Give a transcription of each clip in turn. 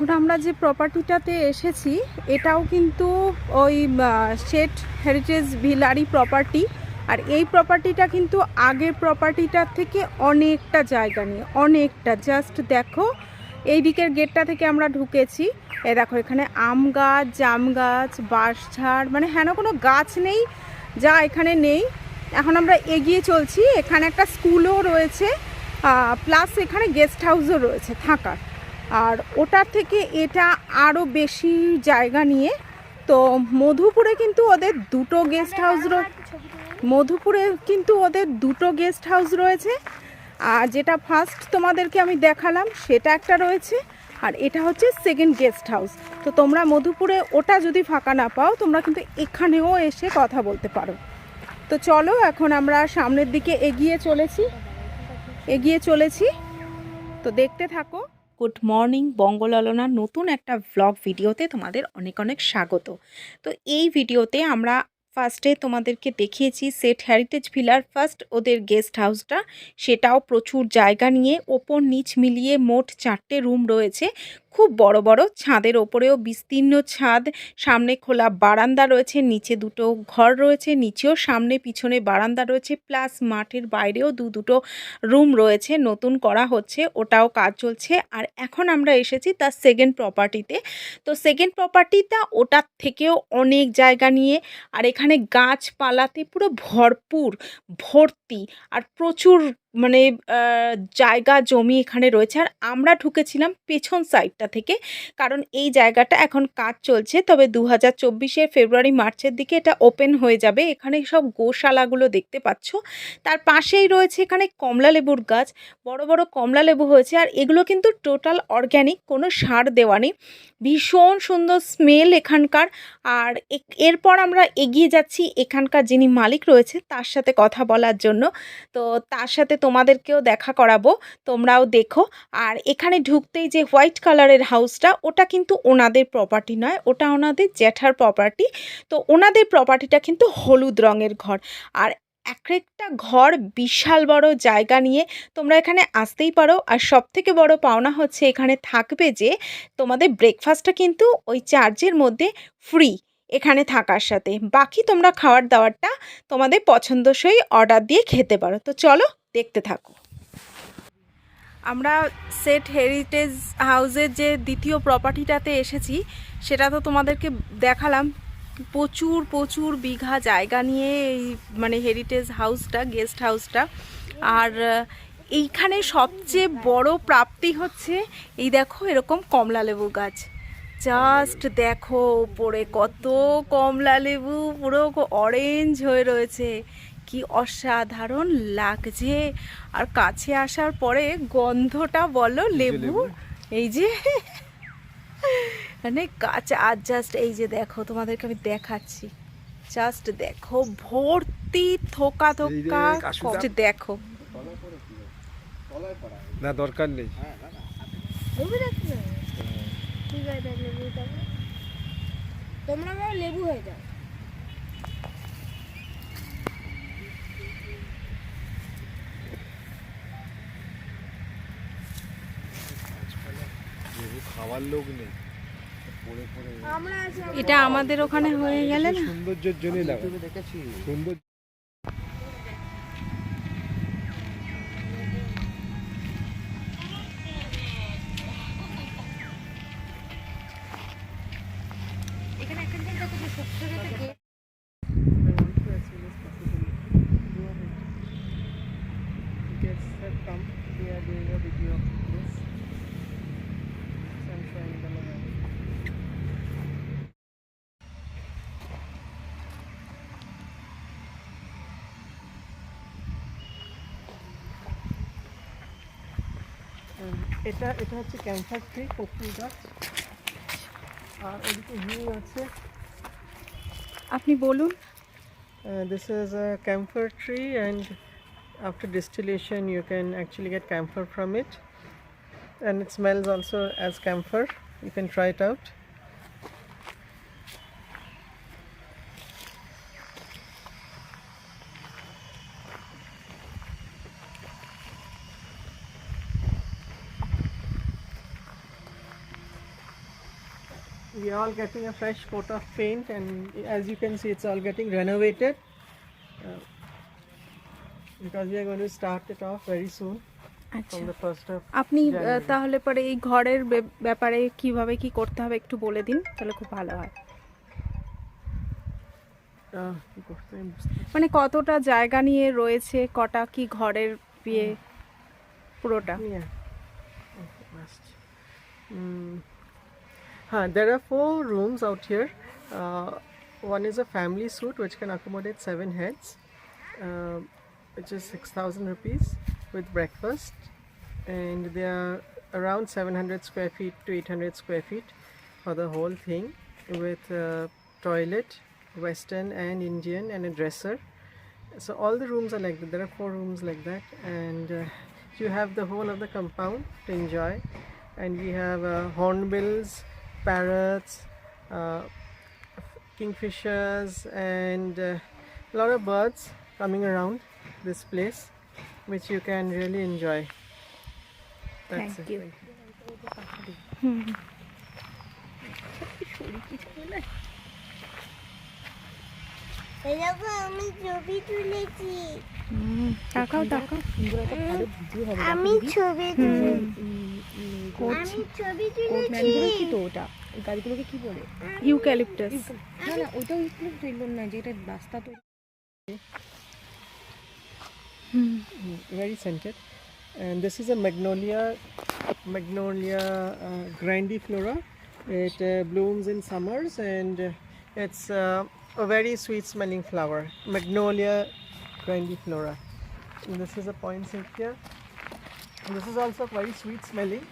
এখন আমরা যে প্রপার্টিটাতে এসেছি, এটাও কিন্তু ওই শেট হেরিটেজ ভিলারি প্রপার্টি আর এই প্রপার্টিটা কিন্তু আগের প্রপার্টিটার থেকে অনেকটা জায়গা নিয়ে, অনেকটা। জাস্ট দেখো, এই দিকের গেটটা থেকে আমরা ঢুকেছি। এ দেখো, এখানে আম গাছ, জাম গাছ বাঁশঝাড় মানে হেন কোনো গাছ নেই, যা এখানে নেই। এখন আমরা এগিয়ে চলছি। এখানে একটা স্কুলও রয়েছে প্লাস এখানে গেস্ট হাউসও রয়েছে থাকার। আর ওটার থেকে এটা আরও বেশি জায়গা নিয়ে, তো মধুপুরে কিন্তু ওদের দুটো গেস্ট হাউস মধুপুরে কিন্তু ওদের দুটো গেস্ট হাউস রয়েছে। আর যেটা ফার্স্ট তোমাদেরকে আমি দেখালাম, সেটা একটা রয়েছে। আর এটা হচ্ছে সেকেন্ড গেস্ট হাউস তো তোমরা মধুপুরে ওটা যদি ফাঁকা না পাও, তোমরা কিন্তু এখানেও এসে কথা বলতে পারো। তো চলো, এখন আমরা সামনের দিকে এগিয়ে চলেছি। এগিয়ে চলেছি। তো দেখতে থাকো। গুড মর্নিং বঙ্গলালনার নতুন একটা ব্লগ ভিডিওতে তোমাদের অনেক অনেক স্বাগত। তো এই ভিডিওতে আমরা ফার্স্টে তোমাদেরকে দেখিয়েছি সেট হ্যারিটেজ ভিলার ফার্স্ট ওদের গেস্ট হাউসটা সেটাও প্রচুর জায়গা নিয়ে ওপর নিচ মিলিয়ে মোট চারটে রুম রয়েছে। খুব বড় বড় ছাদের ওপরেও বিস্তীর্ণ ছাদ, সামনে খোলা বারান্দা রয়েছে, নিচে দুটো ঘর রয়েছে, নিচেও সামনে পিছনে বারান্দা রয়েছে, প্লাস মাঠের বাইরেও দু দুটো রুম রয়েছে, নতুন করা হচ্ছে, ওটাও কাজ চলছে। আর এখন আমরা এসেছি তার সেকেন্ড প্রপার্টিতে তো। সেকেন্ড প্রপার্টিটা ওটার থেকেও অনেক জায়গা নিয়ে, আর এখানে গাছপালাতে পুরো ভরপুর, ভর্তি, আর প্রচুর মানে জায়গা, জমি এখানে রয়েছে। আর আমরা ঢুকেছিলাম পেছন সাইডটা থেকে। কারণ এই জায়গাটা এখন কাজ চলছে। তবে দু হাজার চব্বিশে ফেব্রুয়ারি, মার্চের দিকে এটা ওপেন হয়ে যাবে। এখানে সব গোশালাগুলো দেখতে পাচ্ছ। তার পাশেই রয়েছে এখানে কমলা লেবুর গাছ। বড় বড় কমলা লেবু হয়েছে। আর এগুলো কিন্তু টোটাল অর্গ্যানিক, কোনো সার দেওয়া নেই। ভীষণ সুন্দর স্মেল এখানকার। আর এরপর আমরা এগিয়ে যাচ্ছি এখানকার যিনি মালিক রয়েছে, তার সাথে কথা বলার জন্য। তো তার সাথে তোমাদেরকেও দেখা করাবো, তোমরাও দেখো। আর এখানে ঢুকতেই যে হোয়াইট কালারের হাউসটা, ওটা কিন্তু ওনাদের প্রপার্টি নয়, ওটা ওনাদের জ্যাঠার প্রপার্টি তো ওনাদের প্রপার্টিটা কিন্তু হলুদ রঙের ঘর। আর এক একটা ঘর বিশাল বড় জায়গা নিয়ে তোমরা এখানে আসতেই পারো। আর সব থেকে বড় পাওনা হচ্ছে এখানে থাকবে যে, তোমাদের ব্রেকফাস্টটা কিন্তু ওই চার্জের মধ্যে ফ্রি এখানে থাকার সাথে। বাকি তোমরা খাওয়ার দাওয়ারটা তোমাদের পছন্দসই অর্ডার দিয়ে খেতে পারো। তো চলো দেখতে থাকো। আমরা সেট হেরিটেজ হাউসের যে দ্বিতীয় প্রপার্টিটাতে এসেছি, সেটা তো তোমাদেরকে দেখালাম। প্রচুর প্রচুর বিঘা জায়গা নিয়ে এই মানে হেরিটেজ হাউসটা, গেস্ট হাউসটা। আর, এইখানে সবচেয়ে বড় প্রাপ্তি হচ্ছে, এই দেখো এরকম কমলা লেবু গাছ। জাস্ট দেখো ওপরে কত কমলা লেবু, পুরো অরেঞ্জ হয়ে রয়েছে। কি অসাধারণ লাগছে। আর কাছে আসার পরে গন্ধটা বলো লেবু? এই যে। মানে কাছে আর জাস্ট এই যে দেখো তোমাদেরকে আমি দেখাচ্ছি। জাস্ট দেখো ভর্তি থোকা থোকা। দেখো। না দরকার নেই। তোমরা লেবু হয়ে যাও খাওয়ার লোক নেই। এটা আমাদের ওখানে হয়ে গেলে না? সৌন্দর্যের জন্যই লাগা সুন্দর এটা এটা হচ্ছে ক্যাম্পার ট্রি কপুল গাছ আর ওদিকে ভিউ আছে আপনি বলুন Uh, this is a camphor tree and after distillation you can actually get camphor from it and it smells also as camphor you can try it out We are all getting a fresh coat of paint, and as you can see, it's all getting renovated. Uh, because we are going to start it off very soon আচ্ছা from the first of আপনি তাহলে পরে এই ঘরের ব্যাপারে কীভাবে কি করতে হবে একটু বলে দিন তাহলে খুব ভালো হয় uh, মানে কতটা জায়গা নিয়ে রয়েছে কটা কি ঘরের বিয়ে পুরোটা Huh, there are four rooms out here. Uh, one is a family suite which can accommodate seven heads, uh, which is 6,000 rupees with breakfast. And they are around 700 square feet to 800 square feet for the whole thing with uh, toilet, western and Indian, and a dresser. So all the rooms are like that. There are four rooms like that, and uh, you have the whole of the compound to enjoy. And we have uh, hornbills, parrots, uh, kingfishers, and uh, a lot of birds coming around this place, which you can really enjoy. That's Thank it. you. এই দেখো আমি ছবি তুলেছি টাকাও টাকা আমি ছবি তুলেছি আমি ছবি তুলেছি তো ওটা ওই গাছগুলোকে কি বলে ইউক্যালিপটাস না না ওটা ওইগুলো দেখলাম না যেটা রাস্তা তো Mm, very scented. And this is a magnolia, magnolia uh, grandiflora. It uh, blooms in summers and uh, it's uh, a very sweet smelling flower. Magnolia grandiflora. And this is a poinsettia. And this is also very sweet smelling.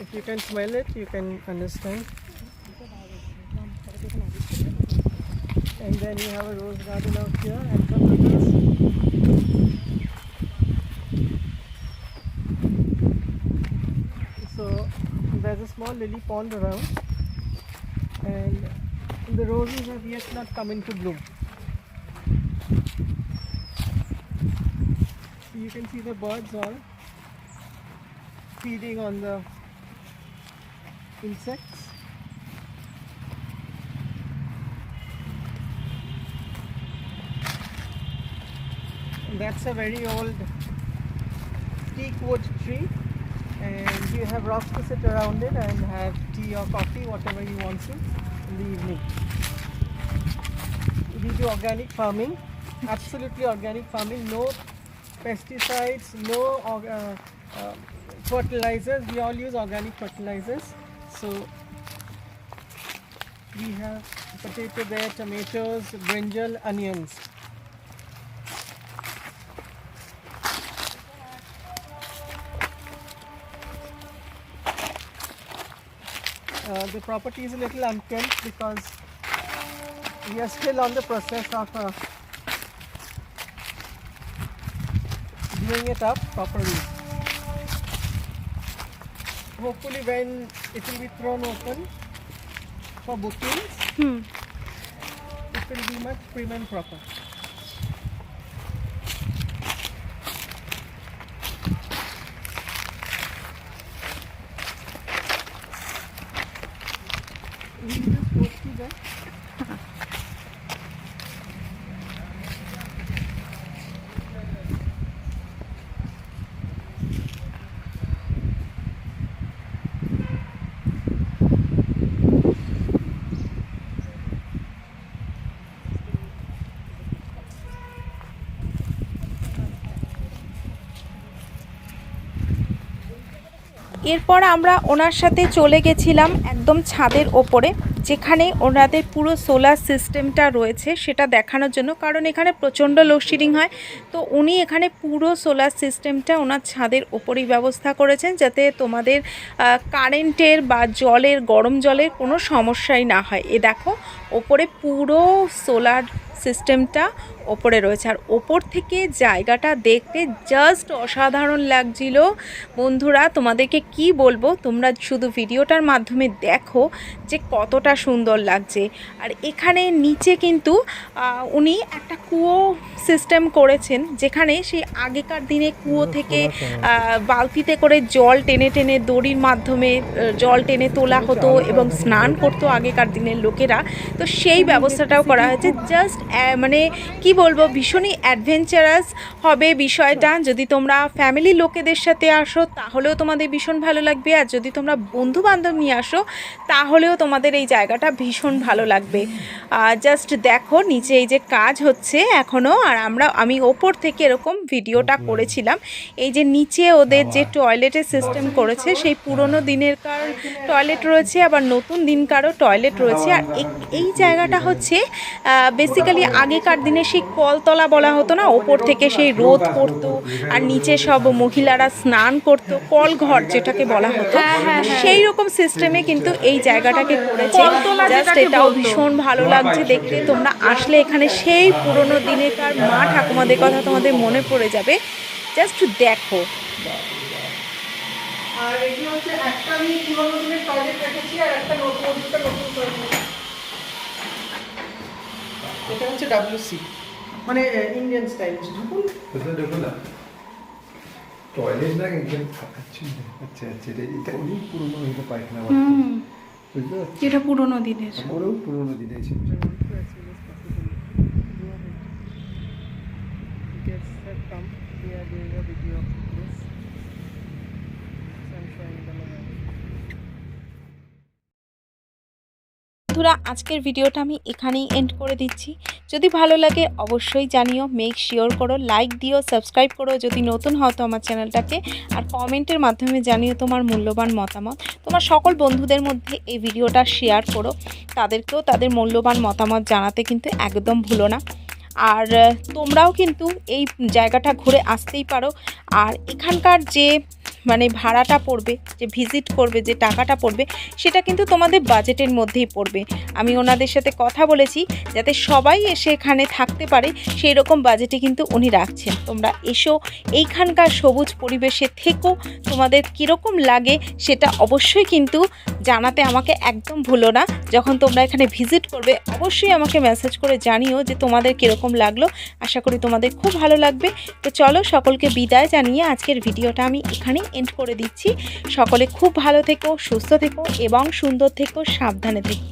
If you can smell it, you can understand. And then you have a rose garden out here and some lilies. So there's a small lily pond around and the roses have yet not come into bloom. You can see the birds all feeding on the insects. And that's a very old teak wood tree. And you have rocks to sit around it and have tea or coffee whatever you want to in the evening. We do organic farming absolutely organic farming. No pesticides no uh, uh, fertilizers. We all use organic fertilizers. So we have potato there tomatoes brinjal onions. Uh, the property is a little unkempt because we are still on the process of uh, doing it up properly. Hopefully, when it will be thrown open for bookings, hmm hmm. it will be much prim and proper. এরপর আমরা ওনার সাথে চলে গেছিলাম একদম ছাদের ওপরে, যেখানে ওনাদের পুরো সোলার সিস্টেমটা রয়েছে সেটা দেখানোর জন্য, কারণ এখানে প্রচণ্ড লোডশেডিং হয়। তো উনি এখানে পুরো সোলার সিস্টেমটা ওনার ছাদের ওপরেই ব্যবস্থা করেছেন, যাতে তোমাদের কারেন্টের বা জলের, গরম জলের কোনো সমস্যাই না হয়। এ দেখো, ওপরে পুরো সোলার সিস্টেমটা ওপরে রয়েছে। আর ওপর থেকে জায়গাটা দেখতে জাস্ট অসাধারণ লাগছিল। বন্ধুরা তোমাদেরকে কি বলব? তোমরা শুধু ভিডিওটার মাধ্যমে দেখো যে কতটা সুন্দর লাগছে। আর এখানে নিচে কিন্তু উনি একটা কুয়ো সিস্টেম করেছেন যেখানে সেই আগেকার দিনে কুয়ো থেকে বালতিতে করে জল টেনে টেনে দড়ির মাধ্যমে জল টেনে তোলা হতো এবং স্নান করতো আগেকার দিনের লোকেরা। তো সেই ব্যবস্থাটাও করা হয়েছে। জাস্ট মানে কি বলব ভীষণই অ্যাডভেঞ্চারাস হবে বিষয়টা। যদি তোমরা ফ্যামিলি লোকেদের সাথে আসো তাহলেও তোমাদের ভীষণ ভালো লাগবে। আর যদি তোমরা বন্ধু বান্ধব নিয়ে আসো তাহলেও তোমাদের এই জায়গাটা ভীষণ ভালো লাগবে। জাস্ট দেখো নিচে এই যে কাজ হচ্ছে এখনও আর আমরা আমি ওপর থেকে এরকম ভিডিওটা করেছিলাম। এই যে নিচে ওদের যে টয়লেটের সিস্টেম করেছে সেই পুরনো দিনের কার টয়লেট রয়েছে আবার নতুন দিনকারও টয়লেট রয়েছে। আর এই- এই জায়গাটা হচ্ছে বেসিক্যালি আগেকার দিনে সেই কলতলা বলা হতো না ওপর থেকে সেই রোদ পড়তো আর নিচে সব মহিলারা স্নান করতো কল ঘর যেটাকে বলা হতো। সেই রকম সিস্টেমে কিন্তু এই জায়গাটাকে করেছে। জাস্ট এটাও ভীষণ ভালো লাগছে দেখতে। তোমরা আসলে এখানে সেই পুরনো দিনেকার মা ঠাকুমাদের কথা তোমাদের মনে পড়ে যাবে। জাস্ট দেখো। আর এগুলো হচ্ছে একটা আমি পুরোনো দিনের টয়লেট রেখেছি আর একটা নতুন নতুন টয়লেট এটা হচ্ছে ডাব্লিউসি মানে ইন্ডিয়ান স্টাইল ঢুকুন ঢুকুন না। টয়লেট না একদম আচ্ছা আচ্ছা এটা এটা অনেক পুরোনো হয়তো পায়খানা বুঝতে পারছ যেটা পুরোনো দিনের। ওরাও পুরনো দিনের ছিল। Come. We are doing a video. বন্ধুরা, আজকের ভিডিওটা আমি এখানেই এন্ড করে দিচ্ছি। যদি ভালো লাগে, অবশ্যই জানিও মেক শিওর করো লাইক দিও সাবস্ক্রাইব করো। যদি নতুন হও তো আমার চ্যানেলটাকে, আর কমেন্টের মাধ্যমে জানিও তোমার মূল্যবান মতামত। তোমার সকল বন্ধুদের মধ্যে এই ভিডিওটা শেয়ার করো। তাদেরকেও তাদের মূল্যবান মতামত জানাতে কিন্তু একদম ভুলো না। আর, তোমরাও কিন্তু এই জায়গাটা ঘুরে আসতেই পারো। আর এখানকার যে মানে ভাড়াটা পড়বে, যে ভিজিট করবে, যে টাকাটা পড়বে, সেটা কিন্তু তোমাদের বাজেটের মধ্যেই পড়বে। আমি ওনাদের সাথে কথা বলেছি, যাতে সবাই এসে এখানে থাকতে পারে সেই রকম বাজেটে কিন্তু উনি রাখছেন। তোমরা এসো, এইখানকার সবুজ পরিবেশে থেকো, তোমাদের কীরকম লাগে সেটা অবশ্যই কিন্তু জানাতে আমাকে একদম ভুলো না। যখন তোমরা এখানে ভিজিট করবে, অবশ্যই আমাকে মেসেজ করে জানিও যে তোমাদের কীরকম লাগল। আশা করি তোমাদের খুব ভালো লাগবে। তো চলো সকলকে বিদায় জানিয়ে আজকের ভিডিওটা আমি এখানেই এন্ড করে দিচ্ছি। সকলে খুব ভালো থেকো সুস্থ থেকো এবং সুন্দর থেকো সাবধানে থেকো।